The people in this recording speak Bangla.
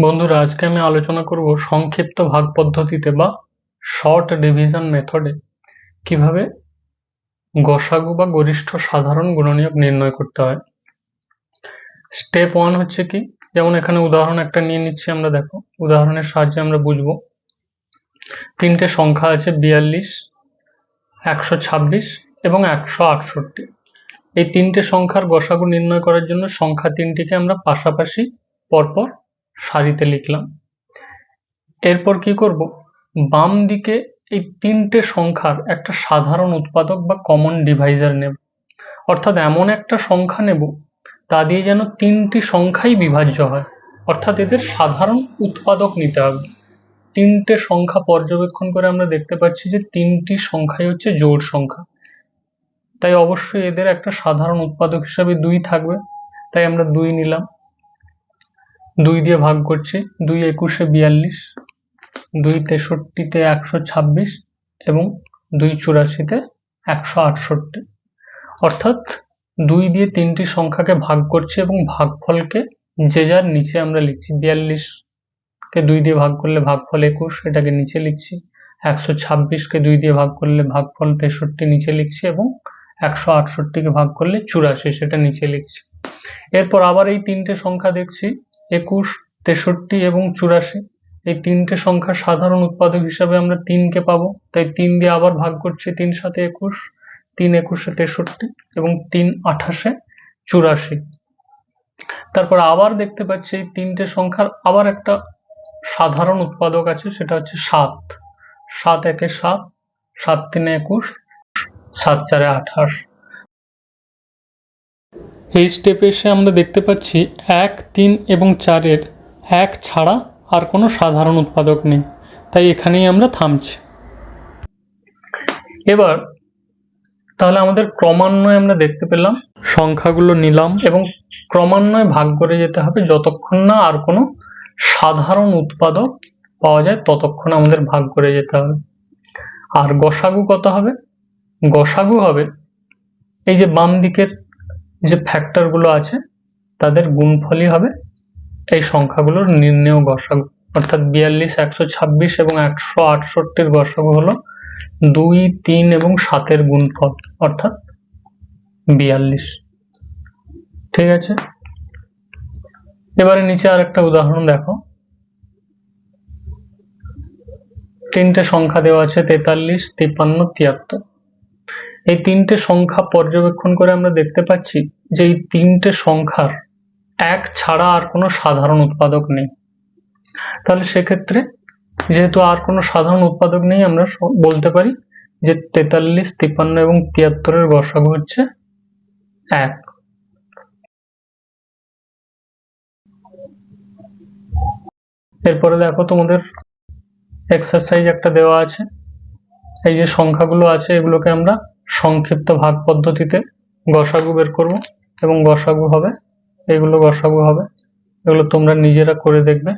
বন্ধুরা, আজকে আমি আলোচনা করব সংক্ষিপ্ত ভাগ পদ্ধতিতে বা শর্ট ডিভিশন মেথডে কীভাবে গসাগু বা গরিষ্ঠ সাধারণ গুণনীয়ক নির্ণয় করতে হয়। স্টেপ ওয়ান হচ্ছে কি? যেমন এখানে উদাহরণ একটা নিয়ে নিচ্ছি আমরা, দেখো। উদাহরণের সাহায্যে আমরা বুঝব। তিনটে সংখ্যা আছে, বিয়াল্লিশ, একশো ছাব্বিশ এবং একশো আটষট্টি। এই তিনটে সংখ্যার গসাগু নির্ণয় করার জন্য সংখ্যা তিনটিকে আমরা পাশাপাশি পরপর সারিতে লিখলাম। এরপর কি করব? বাম দিকে এই তিনটে সংখ্যার একটা সাধারণ উৎপাদক বা কমন ডিভাইজার নেব। অর্থাৎ এমন একটা সংখ্যা নেব, তা দিয়ে যেন তিনটি সংখ্যাই বিভাজ্য হয়। অর্থাৎ এদের সাধারণ উৎপাদক নিতে হবে। তিনটে সংখ্যা পর্যবেক্ষণ করে আমরা দেখতে পাচ্ছি যে তিনটি সংখ্যাই হচ্ছে জোড় সংখ্যা। তাই অবশ্যই এদের একটা সাধারণ উৎপাদক হিসাবে দুই থাকবে। তাই আমরা দুই নিলাম। দুই দিয়ে ভাগ করছি, দুই একুশে বিয়াল্লিশ, দুই তেষট্টিতে একশো ছাব্বিশ এবং দুই চুরাশিতে একশো আটষট্টি। অর্থাৎ দুই দিয়ে তিনটি সংখ্যাকে ভাগ করছি এবং ভাগফলকে যে যার নিচে আমরা লিখছি, বিয়াল্লিশকে দুই দিয়ে ভাগ করলে ভাগফল একুশ, এটাকে নিচে লিখছি, একশো ছাব্বিশকে দুই দিয়ে ভাগ করলে ভাগফল তেষট্টি নিচে লিখছি এবং একশো আটষট্টিকে ভাগ করলে চুরাশি, সেটা নিচে লিখছি। এরপর আবার এই তিনটে সংখ্যা দেখছি একুশ, তেষট্টি এবং চুরাশি। এই তিনটে সংখ্যার সাধারণ উৎপাদক হিসাবে আমরা তিনকে পাবো। তাই তিন দিয়ে আবার ভাগ করছি, তিন সাথে একুশ, তিন একুশে তেষট্টি এবং তিন আঠাশে চুরাশি। তারপর আবার দেখতে পাচ্ছি এই তিনটে সংখ্যার আবার একটা সাধারণ উৎপাদক আছে, সেটা হচ্ছে সাত। সাত একে সাত সাত তিনে একুশ, সাত চারে আঠাশ। এই স্টেপে এসে আমরা দেখতে পাচ্ছি এক, তিন এবং চারের। এক ছাড়া আর কোনো সাধারণ উৎপাদক নেই। তাই এখানেই আমরা থামছি। এবার তাহলে আমাদের ক্রমান্বয়ে আমরা দেখতে পেলাম সংখ্যাগুলো নিলাম এবং ক্রমান্বয়ে ভাগ করে যেতে হবে যতক্ষণ না আর কোনো সাধারণ উৎপাদক পাওয়া যায় ততক্ষণ আমাদের ভাগ করে যেতে হবে। আর গসাগু কত হবে? গসাগু হবে এই যে বাম দিকের যে ফ্যাক্টরগুলো আছে, তাদের গুণফলই হবে এই সংখ্যাগুলোর নির্ণেয় গসাগু। অর্থাৎ বিয়াল্লিশ, একশো ছাব্বিশ এবং একশো আটষট্টির গসাগু হলো দুই, তিন এবং সাতের গুণফল, অর্থাৎ বিয়াল্লিশ। ঠিক আছে? এবারে নিচে আর একটা উদাহরণ দেখো। তিনটে সংখ্যা দেওয়া আছে তেতাল্লিশ, তিপ্পান্ন, তিয়াত্তর। এই তিনটে সংখ্যা পর্যবেক্ষণ করে আমরা দেখতে পাচ্ছি যে এই তিনটে সংখ্যার এক ছাড়া আর কোনো সাধারণ উৎপাদক নেই। তাহলে সেক্ষেত্রে যেহেতু আর কোনো সাধারণ উৎপাদক নেই, আমরা বলতে পারি যে তেতাল্লিশ তিপ্পান্ন এবং তিয়াত্তরের গসাগু হচ্ছে এক। এরপরে দেখো তোমাদের এক্সারসাইজ একটা দেওয়া আছে। এই যে সংখ্যাগুলো আছে, এগুলোকে আমরা সংক্ষিপ্ত ভাগ পদ্ধতিতে গসাগু বের করব এবং গসাগু হবে, এগুলো গসাগু হবে, এগুলো তোমরা নিজেরা করে দেখবে।